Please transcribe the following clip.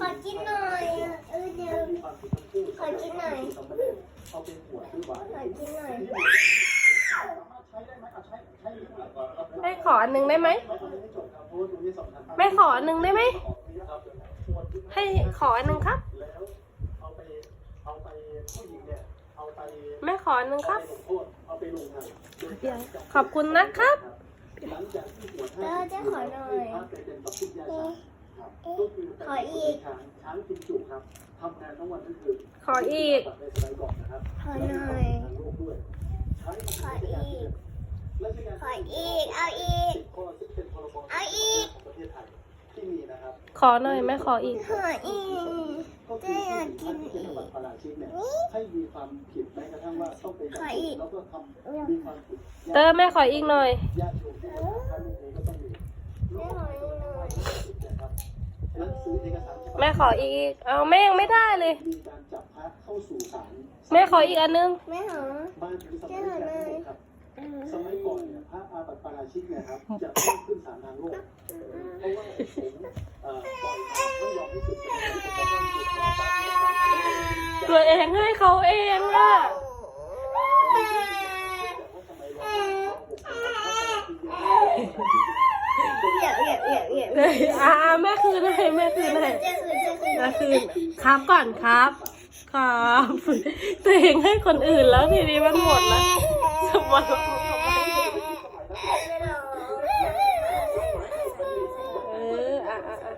ขอกินหน่อยเออเดี๋ยวขอกินหน่อยเอาเป็นขวดซื้อไว้ขอกินหน่อยแม่ขออันหนึงได้ไหมไม่จบครับเพราะว่าตรงนี้สำคัญมากแม่ขออันหนึงได้ไหมครับขวดขึ้นมาให้ขออันหนึงครับแล้วเอาไปเอาไปผู้หญิงเนี่ยเอาไปแม่ขออันหนึงครับเอาไปลงโทษเอาไปลงทันเดี๋ยวขอบคุณนะครับหลังจากที่หัวเออจะขอหน่อย ครับก็คือขออีกช้างช้างกินจุครับทำงานทั้งวันทั้งคืนขออีก ในสมัยก่อนนะครับขอหน่อย ทางโลกด้วยใช้ขออีกราชการขออีก เอาอีกสิบข้อซึ่งเป็นพรบเอาอีก ของประเทศไทยที่มีนะครับขอหน่อยแม่ขออีก ขออีก ก็คือผู้หญิงท่านที่เป็นจังหวัดปาราชิกเนี่ยให้มีความผิดแม้กระทั่งว่าต้องไปจับขออีกแล้วก็ทำมีความผิดเตอร์แม่ขออีกหน่อยญา แม่ขออีก เอาแม่ยังไม่ได้เลย มีการจับพระเข้าสู่ศาลแม่ขออีกอันนึงแม่ขอบ้านหรือสมัยก่อนครับสมัยก่อนเนี่ยพระอาบัติปาราชิกเนี่ยครับจะไม่ขึ้นศาลทางโลกเพราะว่าผมเอ่อปล่อยมาไม่ยอมให้สุดจะไม่ได้จะต้องหยุดต่อไปตัวเองให้เขาเองอะเหยียบเหยียบ เหยียบเหยียบเดี๋ยวอ่าแม่คืนให้แม่คืนให้แม่คืนครับก่อนครับ ครับตัวเองให้คนอื่นแล้วทีนี้มันหมดแล้วสมบัติเขาเอออะอะอะ